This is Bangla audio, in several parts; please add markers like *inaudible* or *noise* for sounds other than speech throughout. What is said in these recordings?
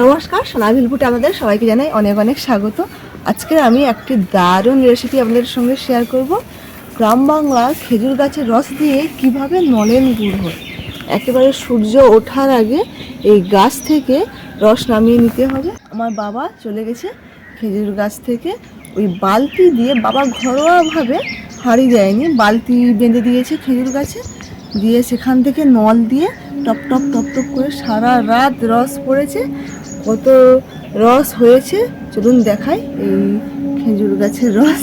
নমস্কার সোনাভিলপুটে আমাদের সবাইকে জানাই অনেক অনেক স্বাগত। আজকে আমি একটি দারুণ রেসিপি আপনাদের সঙ্গে শেয়ার করব। গ্রাম বাংলার খেজুর গাছের রস দিয়ে কীভাবে নলেন গুড় হয়। একেবারে সূর্য ওঠার আগে এই গাছ থেকে রস নামিয়ে নিতে হবে। আমার বাবা চলে গেছে খেজুর গাছ থেকে। ওই বালতি দিয়ে বাবা ঘরোয়াভাবে হাঁড়ি দেয়নি, বালতি বেঁধে দিয়েছে খেজুর গাছে। দিয়ে সেখান থেকে নল দিয়ে টপ টপ টপ টপ করে সারা রাত রস পড়েছে। কত রস হয়েছে? চলুন দেখাই এই খেজুর গাছের রস।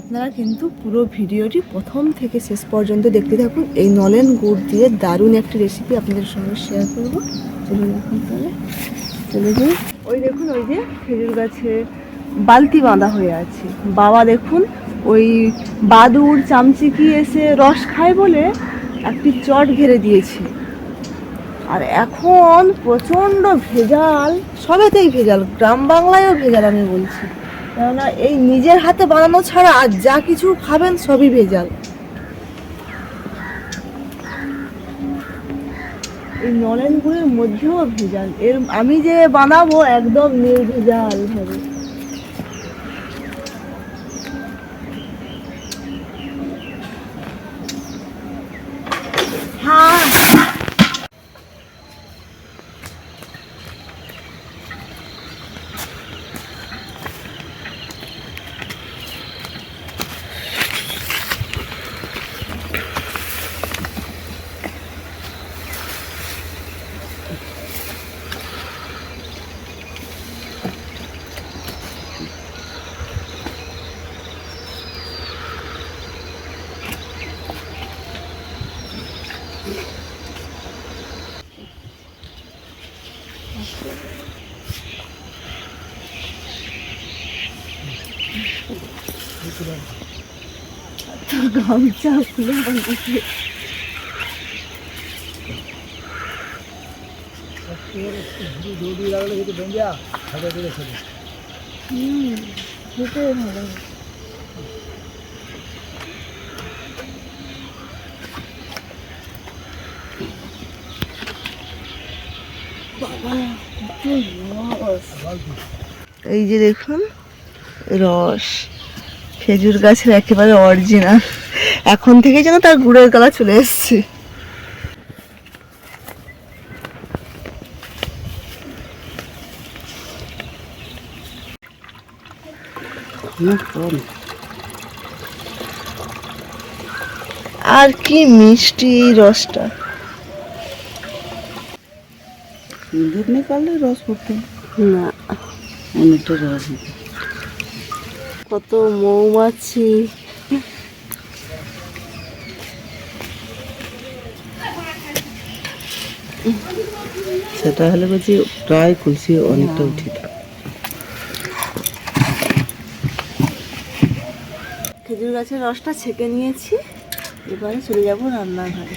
আপনারা কিন্তু পুরো ভিডিওটি প্রথম থেকে শেষ পর্যন্ত দেখতে থাকুন। এই নলেন গুড় দিয়ে দারুণ একটি রেসিপি আপনাদের সঙ্গে শেয়ার করব। চলুন এখন তাহলে চলে যাই। ওই দেখুন, ওই যে খেজুর গাছে বালতি বাঁধা হয়ে আছে। বাবা দেখুন, ওই বাদুর চামচিকি এসে রস খায় বলে একটি চট ঘেরে দিয়েছে। আর এখন প্রচণ্ড ভেজাল, সবেতেই ভেজাল, গ্রাম বাংলায়ও ভেজাল আমি বলছি। কেননা এই নিজের হাতে বানানো ছাড়া আর যা কিছু খাবেন সবই ভেজাল। এই নলেন গুড়ের মধ্যেও ভেজাল। এর, আমি যে বানাবো একদম নির্ভেজাল ভাবে। হ্যাঁ। গামছা খুলে বানাচ্ছে সেটাই ভালো এই যে দেখুন রস খেজুর গাছের একেবারে অরিজিনাল এখন থেকে যেন তার গুড়ের গলা চলে এসছে। আর কি মিষ্টি এই রসটা। দুধ নিকাললে রস করতে। না অনেকটা রস। কত মৌমাছি। সেটা হলে বলছি, প্রায় কুলসি অনেকটা উঠি খেজুর গাছের রসটা ছেঁকে নিয়েছি, এবারে চলে যাব রান্নাঘরে।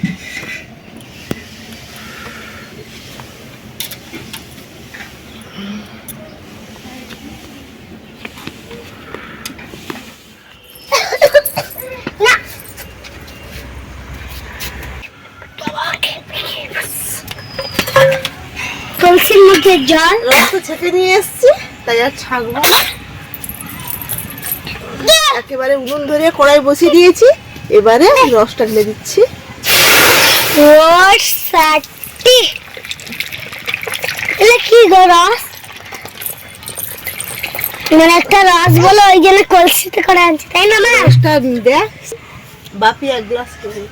কলসির জল। রসটা ছেঁকে নিয়ে এসছি তাই আর ছাকবো। একেবারে উনুন ধরে কড়াই বসিয়ে দিয়েছি এবারে রসটা ঢেলে দিচ্ছি। কি গো রস? মানে একটা রস বলো ওই জন্য কলসিতে করে আনছি তাই না মা? রসটা দেখ বাপি এক গ্লাস করে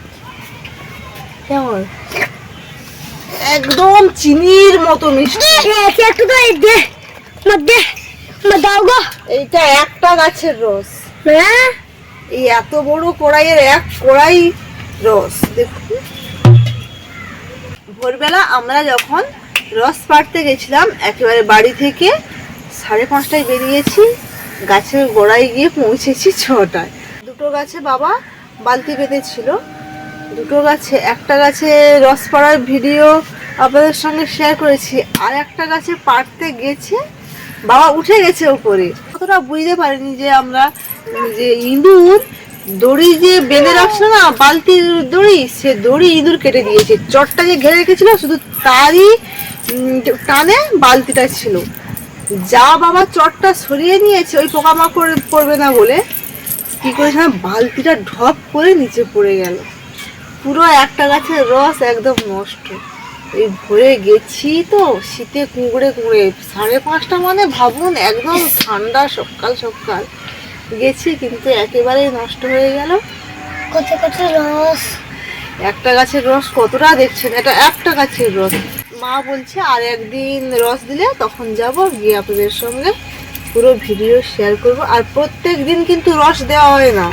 কেমন? একদম চিনির মতো মিষ্টি। একে একটু তো এই দে মধ্যে দাও গো। এইটা একটা গাছের রস। হ্যাঁ? এই এত বড় কড়াইয়ের এক কড়াই রস দেখুন। ভোরবেলা আমরা যখন রস পাড়তে গেছিলাম একেবারে বাড়ি থেকে সাড়ে পাঁচটায় বেরিয়েছি গাছের গোড়ায় গিয়ে পৌঁছেছি ছটায়। দুটো গাছে বাবা বালতি বেঁধেছিল। দুটো গাছে, একটা গাছে রস পাড়ার ভিডিও আপনাদের সঙ্গে শেয়ার করেছি, আর একটা গাছে পাড়তে গেছে, বাবা উঠে গেছে উপরে। কতটা বুঝতে পারিনি যে আমরা, যে ইঁদুর, দড়ি যে বেঁধে রাখছিল না বালতির দড়ি, সে দড়ি ইঁদুর কেটে দিয়েছে। চটটা যে ঘিরে রেখেছিল, শুধু তারই টানে বালতিটা ছিল। যা বাবা চটটা সরিয়ে নিয়েছে, ওই পোকামাকড় পড়বে না বলে। কি করেছে না, বালতিটা ঢপ করে নিচে পড়ে গেল। পুরো একটা গাছের রস একদম নষ্ট। এই ভরে গেছি তো শীতে কুঁকড়ে কুঁকড়ে সাড়ে পাঁচটা মানে ভাবুন একদম ঠান্ডা সকাল সকাল। গেছি কিন্তু একেবারেই নষ্ট হয়ে গেল। কত কত রস। একটা গাছের রস কতটা দেখছেন? এটা একটা গাছের রস। মা বলছে আর একদিন রস দিলে তখন যাব গিয়ে আপনাদের সঙ্গে পুরো ভিডিও শেয়ার করব। আর প্রত্যেক দিন কিন্তু রস দেওয়া হয় না।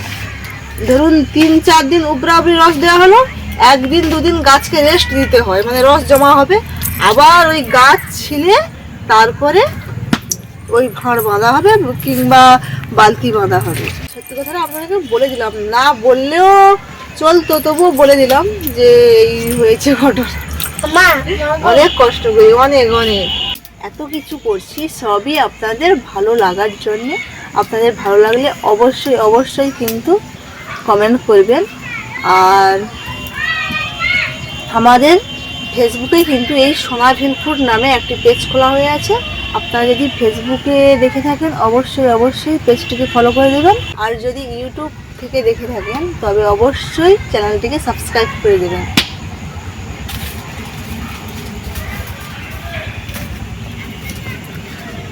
ধরুন তিন চার দিন উপরা উপরি রস দেওয়া হলো একদিন দুদিন গাছকে রেস্ট দিতে হয় মানে রস জমা হবে। আবার ওই গাছ ছিলে তারপরে ওই ঘর বাঁধা হবে কিংবা বালতি বাঁধা হবে। সত্যি কথাটা আপনাকে বলে দিলাম না বললেও চলতো তবুও বলে দিলাম যে এই হয়েছে ঘটনা। অনেক কষ্ট করি অনেক অনেক। এত কিছু করছি সবই আপনাদের ভালো লাগার জন্য। আপনাদের ভালো লাগলে অবশ্যই অবশ্যই কিন্তু কমেন্ট করবেন। আর আমাদের ফেসবুকে কিন্তু এই সোনা ভিলফুড নামে একটি পেজ খোলা হয়ে আছে। আপনারা যদি ফেসবুকে দেখে থাকেন, অবশ্যই অবশ্যই পেজটিকে ফলো করে দেবেন। আর যদি ইউটিউব থেকে দেখে থাকেন, তবে অবশ্যই চ্যানেলটিকে সাবস্ক্রাইব করে দেবেন।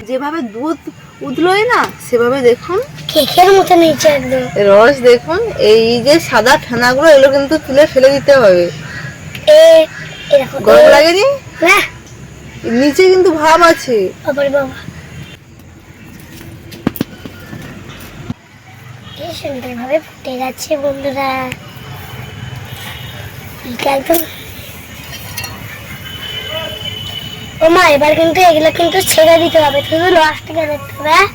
যেভাবে দুধ উতলোয় না সেভাবে দেখুন। কেকের মতো নিচে একদম। রস দেখুন এই যে সাদা ফেনাগুলো এগুলো কিন্তু তুলে ফেলে দিতে হবে। এ এরকম গরম লাগেনি? না। নিচে কিন্তু ভাব আছে। বাবা। কি সুন্দর ভাবে ফুটে যাচ্ছে বন্ধুরা। এটা একদম ও মা এবার কিন্তু এগুলো কিন্তু ছেড়ে দিতে হবে শুধু রসটাকে দেখতে হবে হ্যাঁ?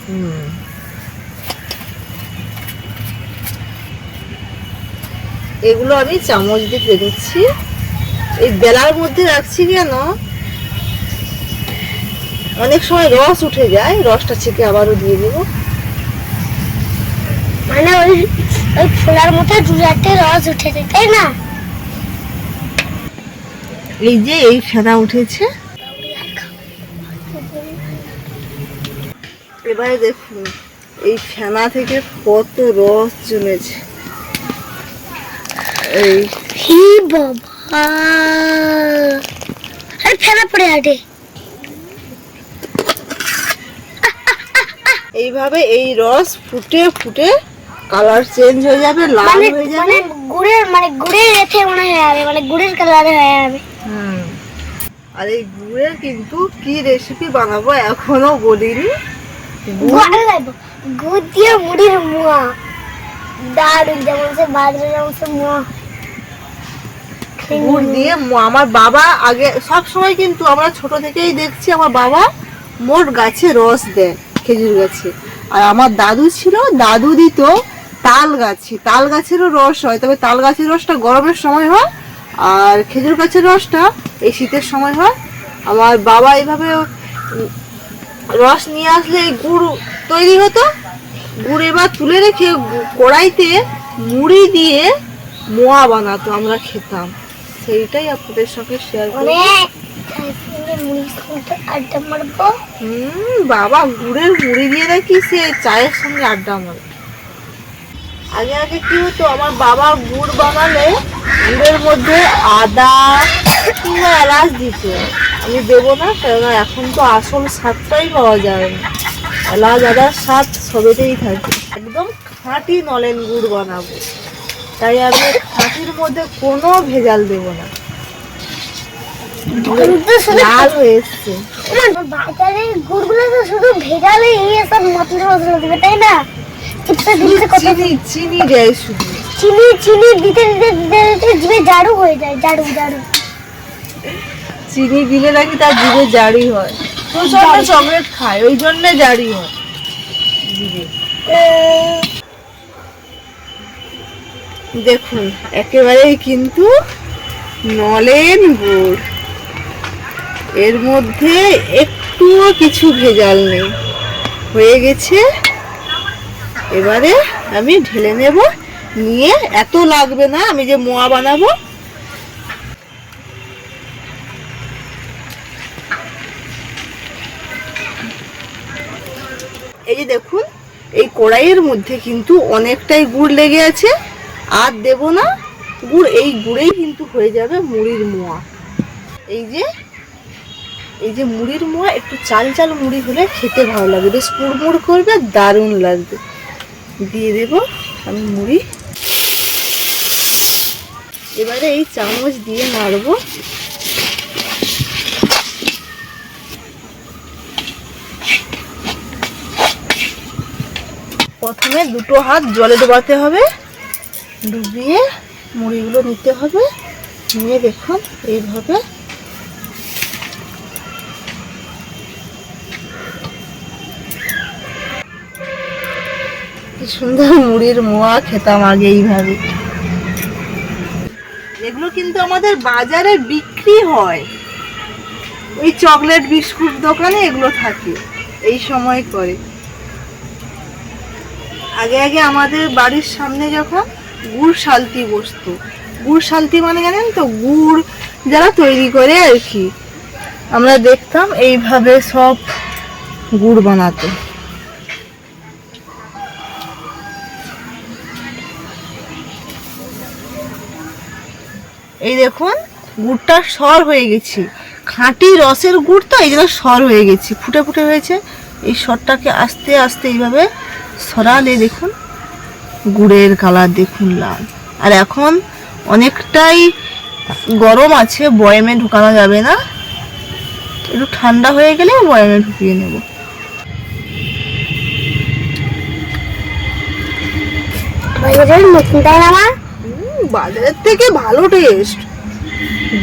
এগুলো আমি চামচ দিয়ে দিচ্ছি। এই বেলার মধ্যে রাখছি কেন? অনেক সময় রস উঠে যায় রসটা ছেঁকে আবারও দিয়ে দেবো। মানে ওই ওই ফোলার মতো দু চারটে রস উঠেছে তাই না? এই যে এই ফেনা উঠেছে। এবারে দেখুন এই ফেনা থেকে কত রস জমেছে। এই হি বাবা আরে ফেনা পড়ে আটে এইভাবে এই রস ফুটে ফুটে কালার চেঞ্জ হয়ে যাবে লাল মানে হয়ে যাবে। মানে গুড়ের মানে গুড়ের রেখে মনে হয়ে যাবে মানে গুড়ের কালারে হয়ে যাবে। আর এই গুড়ের কিন্তু কি রেসিপি বানাবো এখনও বলিনি। দিয়ে মুয়া। যেমন আমার বাবা আগে, সব সময় কিন্তু আমরা ছোট থেকেই দেখছি, আমার বাবা মোট গাছে রস দেয়, খেজুর গাছে। আর আমার দাদু ছিল, দাদু দিত তাল গাছে। তাল গাছেরও রস হয়, তবে তাল গাছের রসটা গরমের সময় হয়, আর খেজুর গাছের রসটা এই শীতের সময় হয়। আমার বাবা এইভাবে রস নিয়ে আসলে গুড় তৈরি হতো। গুড় এবার তুলে রেখে কড়াইতে মুড়ি দিয়ে মোয়া বানাতো আমরা খেতাম। সেইটাই আপনাদের সঙ্গে শেয়ার করি বাবা গুড়ের মুড়ি দিয়ে নাকি সে চায়ের সঙ্গে আড্ডা মারে। আগে আগে কি হতো আমার বাবা গুড় বানালে গুড়ের মধ্যে আদা কিংবা এলাচ দিত। আমি দেবো না কেননা এখন তো আসল স্বাদটাই পাওয়া যায় না। এলাচ আদার স্বাদ সবেতেই থাকে। একদম খাঁটি নলেন গুড় বানাবো। তাই আমি খাঁটির মধ্যে কোনো ভেজাল দেবো না। লাল হয়ে এসছে। আমার বাজারে গুড়গুলো তো শুধু ভেজালে এই সব মশলা মশলা দিবে তাই না? চিনি চিনি দেয় শুধু। চিনি চিনি দিতে দিতে দিতে দিতে জিভে জাড়ু হয়ে যায় জাড়ু জাড়ু চিনি দিলে নাকি তার জিভে জারি হয়। প্রচণ্ড চকলেট খায় ওই জন্য জারি হয়। জিভে দেখুন একেবারেই কিন্তু নলেন গুড়। এর মধ্যে একটুও কিছু ভেজাল নেই। হয়ে গেছে। এবারে আমি ঢেলে নেব। নিয়ে এত লাগবে না আমি যে মোয়া বানাবো এই যে দেখুন, এই কড়াইয়ের মধ্যে কিন্তু অনেকটাই গুড় লেগে আছে। আর দেব না, গুড় এই গুড়েই কিন্তু হয়ে যাবে মুড়ির মোয়া। এই যে এই যে মুড়ির মোয়া, একটু চাল চাল মুড়ি হলে খেতে ভালো লাগবে। বেশ মুড়মুড় করবে, দারুণ লাগবে। দিয়ে দেব আমি মুড়ি। এবারে এই চামচ দিয়ে নাড়বো। প্রথমে দুটো হাত জলে ডোবাতে হবে। ডুবিয়ে মুড়িগুলো নিতে হবে। নিয়ে দেখুন এইভাবে। কি সুন্দর মুড়ির মোয়া খেতাম আগে এইভাবে। এগুলো কিন্তু আমাদের বাজারে বিক্রি হয়। ওই চকলেট বিস্কুট দোকানে এগুলো থাকে। এই সময় করে। আগে আগে আমাদের বাড়ির সামনে যখন গুড় শালতি বসতো। গুড় শালতি মানে জানেন তো? গুড় যারা তৈরি করে আর কি। আমরা দেখতাম এইভাবে সব গুড় বানাতো। এই দেখুন, গুড়টা সর হয়ে গেছে। খাঁটি রসের গুড় তো, এই জন্য সর হয়ে গেছে। ফুটে ফুটে হয়েছে। এই সরটাকে আস্তে আস্তে এইভাবে সরালে দেখুন গুড়ের কালার দেখুন লাল। আর এখন অনেকটাই গরম আছে বয়ামে ঢুকানো যাবে না। একটু ঠান্ডা হয়ে গেলে বয়ামে ঢুকিয়ে নেব। বাজারের থেকে ভালো টেস্ট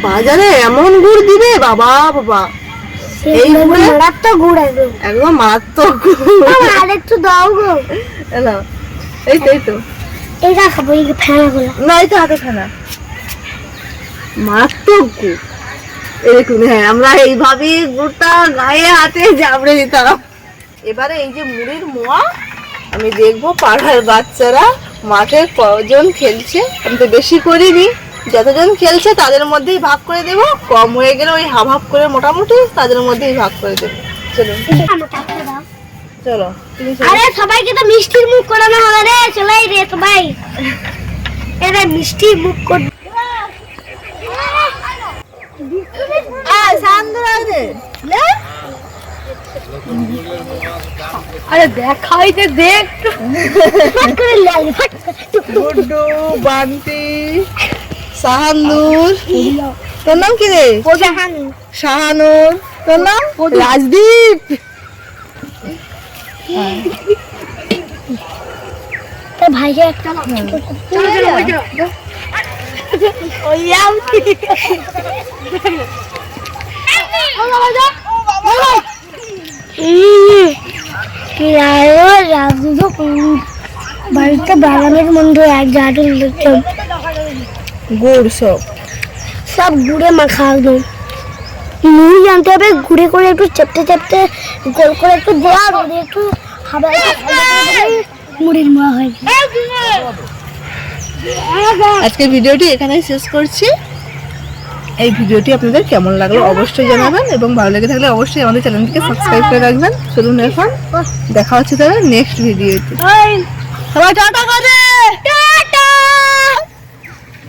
বাজারে এমন গুড় দিবে বাবা বাবা। এই গুড়ে? মারাত্মক গুড় একদম একদম মারাত্মক আর একটু দাও গো। এ এই তো এই তো। এটা খাব এই ফেনা না এই তো হাতে খানা মারাত্মক গুড়। এই দেখুন হ্যাঁ আমরা এইভাবে গুড়টা গায়ে হাতে জাবড়ে দিতাম। এবারে এই যে মুড়ির মোয়া আমি দেখব পাড়ার বাচ্চারা মাঠে কজন খেলছে। আমি তো বেশি করিনি। যতজন খেলছে তাদের মধ্যেই ভাগ করে দেব। কম হয়ে গেলে ওই হাফ হাফ করে মোটামুটি তাদের মধ্যেই ভাগ করে দেবো। চলো তুমি চলো। আরে সবাইকে তো মিষ্টির মুখ করানো হবে রে চলাই রে সবাই। এরা মিষ্টি মুখ কর। আরে দেখাই দে দেখ। *laughs* ফট করে লাগে ফট বান্তি। সাহানুর। তোর নাম কি রে? শাহানুর তোর নাম? রাজদীপ। ভাইকে একটা বাড়িতে বাগানের মধ্যে এক জায়গায় গুড় সব। সব গুড়ে মাখা একদম মুড়ি জানতে হবে গুড়ে করে একটু চেপতে চেপতে গোল করে একটু দেওয়া রোদে একটু হাওয়া মুড়ির মোয়া হয়ে আজকের ভিডিওটি এখানেই শেষ করছি। এই ভিডিওটি আপনাদের কেমন লাগল অবশ্যই জানাবেন এবং ভালো লেগে থাকলে অবশ্যই আমাদের চ্যানেলটিকে সাবস্ক্রাইব করে রাখবেন। চলুন এখন দেখা হচ্ছে তাহলে নেক্সট ভিডিওতে সবাই টাটা করে।